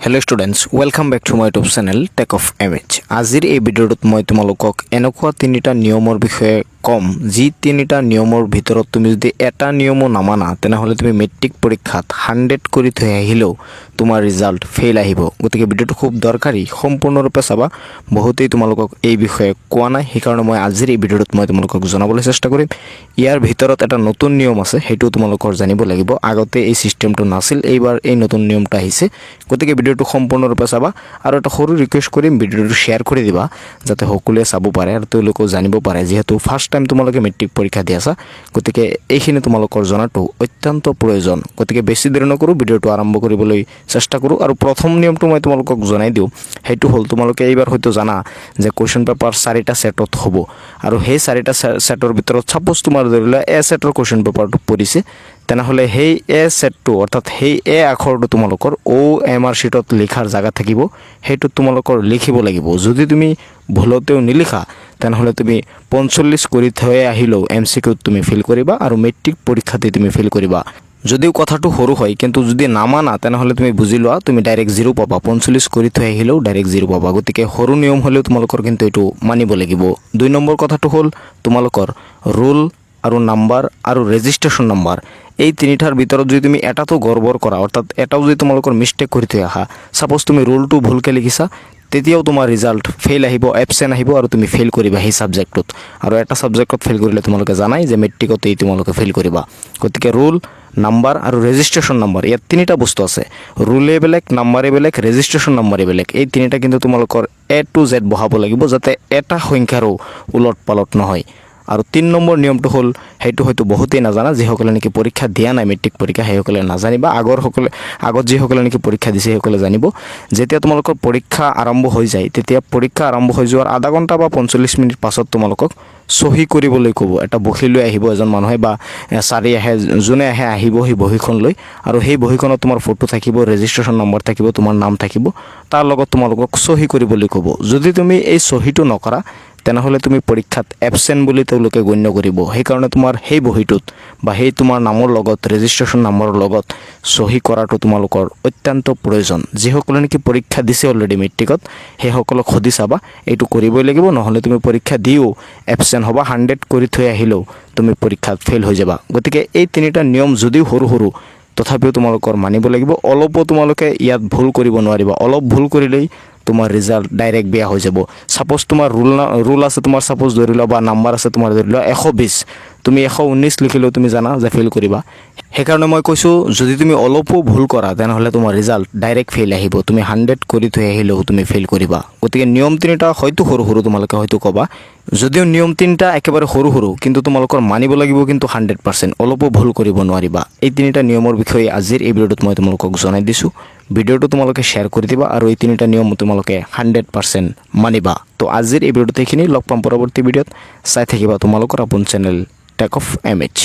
Hello' students welcome back to my YouTube channel tech of M H আজিৰ এই ভিডিঅ'টোত মই তোমালোকক এনেকুৱা তিনিটা নিয়মৰ বিষয়ে ক'ম। যি তিনিটা নিয়মৰ ভিতৰত তুমি যদি এটা নিয়মো নামানা, তেনেহ'লে তুমি মেট্ৰিক পৰীক্ষাত হাণ্ড্ৰেড কৰি থৈ আহিলেও তোমাৰ ৰিজাল্ট ফেইল আহিব। গতিকে ভিডিঅ'টো খুব দৰকাৰী, সম্পূৰ্ণৰূপে চাবা। বহুতেই তোমালোকক এই বিষয়ে কোৱা নাই, সেইকাৰণে মই আজিৰ এই ভিডিঅ'টোত মই তোমালোকক জনাবলৈ চেষ্টা কৰিম। ইয়াৰ ভিতৰত এটা নতুন নিয়ম আছে, সেইটো তোমালোকৰ জানিব লাগিব। আগতে এই ছিষ্টেমটো নাছিল, এইবাৰ এই নতুন নিয়মটো আহিছে। গতিকে ভিডিঅ'টো সম্পূৰ্ণৰূপে চাবা। আৰু এটা সৰু ৰিকুৱেষ্ট কৰিম, ভিডিঅ'টো শ্বেয়াৰ কৰি দিবা, যাতে সকলোৱে চাব পাৰে আৰু তেওঁলোকেও জানিব পাৰে, যিহেতু ফাৰ্ষ্ট টাইম তোমালোকে মেট্ৰিক পৰীক্ষা দি আছা, গতিকে এইখিনি তোমালোকৰ জনাটো অত্যন্ত প্ৰয়োজন। গতিকে বেছি দেৰি নকৰোঁ, ভিডিঅ'টো আৰম্ভ কৰিবলৈ চেষ্টা কৰোঁ আৰু প্ৰথম নিয়মটো মই তোমালোকক জনাই দিওঁ। সেইটো হ'ল তোমালোকে এইবাৰ হয়তো জানা যে কুৱেশ্যন পেপাৰ চাৰিটা ছেটত হ'ব। আৰু সেই চাৰিটা ছেটৰ ভিতৰত ছাপ'জ তোমাৰ ধৰি এ ছেটৰ কুৱেশ্যন পেপাৰটো পৰিছে, তেনেহ'লে সেই এ ছেটটো অৰ্থাৎ সেই এ আখৰটো তোমালোকৰ অ' এম আৰ শ্বীটত লিখাৰ জেগা থাকিব। সেইটো তোমালোকৰ লিখিব লাগিব। যদি তুমি ভুলতেও নিলিখা তেনেহ'লে তুমি পঞ্চল্লিছ কৰি থৈ আহিলেও এম চি কিউত তুমি ফিল কৰিবা আৰু মেট্ৰিক পৰীক্ষাতে তুমি ফিল কৰিবা যদিও কথাটো সৰু হয়, কিন্তু যদি নামানা তেনেহ'লে তুমি বুজি লোৱা, তুমি ডাইৰেক্ট জিৰ' পাবা। পঞ্চল্লিছ কৰি থৈ আহিলেও ডাইৰেক্ট জিৰ' পাবা। গতিকে সৰু নিয়ম হ'লেও তোমালোকৰ কিন্তু এইটো মানিব লাগিব। দুই নম্বৰ কথাটো হ'ল তোমালোকৰ ৰোল আৰু নাম্বাৰ আৰু ৰেজিষ্ট্ৰেশ্যন নাম্বাৰ এই তিনিটাৰ ভিতৰত যদি তুমি এটাতো গড়বড় কৰা, অৰ্থাৎ এটাও যদি তোমালোকৰ মিষ্টেক কৰি থৈ আহা ছাপ'জ তুমি ৰোলটো ভুলকৈ লিখিছা তেতিয়াও তোমাৰ ৰিজাল্ট ফেইল আহিব এবচেণ্ট আহিব আৰু তুমি ফেইল কৰিবা সেই ছাবজেক্টটোত আৰু এটা ছাবজেক্টত ফেইল কৰিলে তোমালোকে জানাই যে মেট্ৰিকতেই তোমালোকে ফেইল কৰিবা। গতিকে ৰোল নাম্বাৰ আৰু ৰেজিষ্ট্ৰেশ্যন নাম্বাৰ ইয়াত তিনিটা বস্তু আছে। ৰুলে বেলেগ নাম্বাৰে বেলেগ ৰেজিষ্ট্ৰেশ্যন নাম্বাৰে বেলেগ। এই তিনিটা কিন্তু তোমালোকৰ এ টু জেড বহাব লাগিব যাতে এটা সংখ্যাৰো ওলট পালট নহয়। আৰু তিনি নম্বৰ নিয়মটো হ'ল, সেইটো হয়তো বহুতেই নাজানা, যিসকলে নেকি পৰীক্ষা দিয়া নাই মেট্ৰিক পৰীক্ষা, সেইসকলে নাজানিবা আগৰ সকলে, আগত যিসকলে নেকি পৰীক্ষা দিছে, সেইসকলে জানিব। যেতিয়া তোমালোকৰ পৰীক্ষা আৰম্ভ হৈ যায়, তেতিয়া পৰীক্ষা আৰম্ভ হৈ যোৱাৰ আধা ঘণ্টা বা পঞ্চল্লিছ মিনিট পাছত তোমালোকক চহী কৰিবলৈ ক'ব। এটা বহী লৈ আহিব এজন মানুহে বা চাৰি আহে, যোনে আহে, আহিব সেই বহীখন লৈ। আৰু সেই বহীখনত তোমাৰ ফটো থাকিব ৰেজিষ্ট্ৰেশ্যন নম্বৰ থাকিব, তোমাৰ নাম থাকিব। তাৰ লগত তোমালোকক চহী কৰিবলৈ ক'ব। যদি তুমি এই চহীটো নকৰা তেনেহ'লে তুমি পৰীক্ষাত এবচেণ্ট বুলি তেওঁলোকে গণ্য কৰিব। সেইকাৰণে তোমাৰ সেই বহীটোত বা সেই তোমাৰ নামৰ লগত ৰেজিষ্ট্ৰেশ্যন নামৰ লগত চহী কৰাটো তোমালোকৰ অত্যন্ত প্ৰয়োজন। যিসকলে নেকি পৰীক্ষা দিছে অলৰেডি মেট্ৰিকত সেইসকলক সুধি চাবা, এইটো কৰিবই লাগিব, নহ'লে তুমি পৰীক্ষা দিও এবচেণ্ট হ'বা হাণ্ড্ৰেড কৰি থৈ আহিলেও তুমি পৰীক্ষাত ফেইল হৈ যাবা। গতিকে এই তিনিটা নিয়ম যদিও সৰু সৰু, তথাপিও তোমালোকৰ মানিব লাগিব। অলপো তোমালোকে ইয়াত ভুল কৰিব নোৱাৰিবা। অলপ ভুল কৰিলেই তোমাৰ ৰিজাল্ট ডাইৰেক্ট বেয়া হৈ যাব। ছাপ'জ তোমাৰ ৰুল ৰুল আছে তোমাৰ ছাপ'জ ধৰি লোৱা বা নাম্বাৰ আছে তোমাৰ ধৰি লোৱা এশ বিছ তুমি এশ ঊনৈছ লিখিলেও তুমি জানা যে ফেইল কৰিবা। সেইকাৰণে মই কৈছোঁ, যদি তুমি অলপো ভুল কৰা, তেনেহ'লে তোমাৰ ৰিজাল্ট ডাইৰেক্ট ফেইল আহিব। তুমি হাণ্ড্ৰেড কৰি থৈ আহিলেও তুমি ফেইল কৰিবা। গতিকে নিয়ম তিনিটা হয়তো সৰু সৰু তোমালোকে হয়তো ক'বা। যদিও নিয়ম তিনিটা একেবাৰে সৰু সৰু, কিন্তু তোমালোকৰ মানিব লাগিব কিন্তু হাণ্ড্ৰেড পাৰ্চেণ্ট অলপো ভুল কৰিব নোৱাৰিবা। এই তিনিটা নিয়মৰ বিষয়ে আজিৰ এই ভিডিঅ'টোত মই তোমালোকক জনাই দিছোঁ। ভিডিঅ'টো তোমালোকে শ্বেয়াৰ কৰি দিবা আৰু এই তিনিটা নিয়ম তোমালোকে হাণ্ড্ৰেড পাৰ্চেণ্ট মানিবা। তো আজিৰ এই ভিডিঅ'টো এইখিনি, লগ পাম পৰৱৰ্তী ভিডিঅ'ত। চাই থাকিবা তোমালোকৰ আপোন channel tech of M H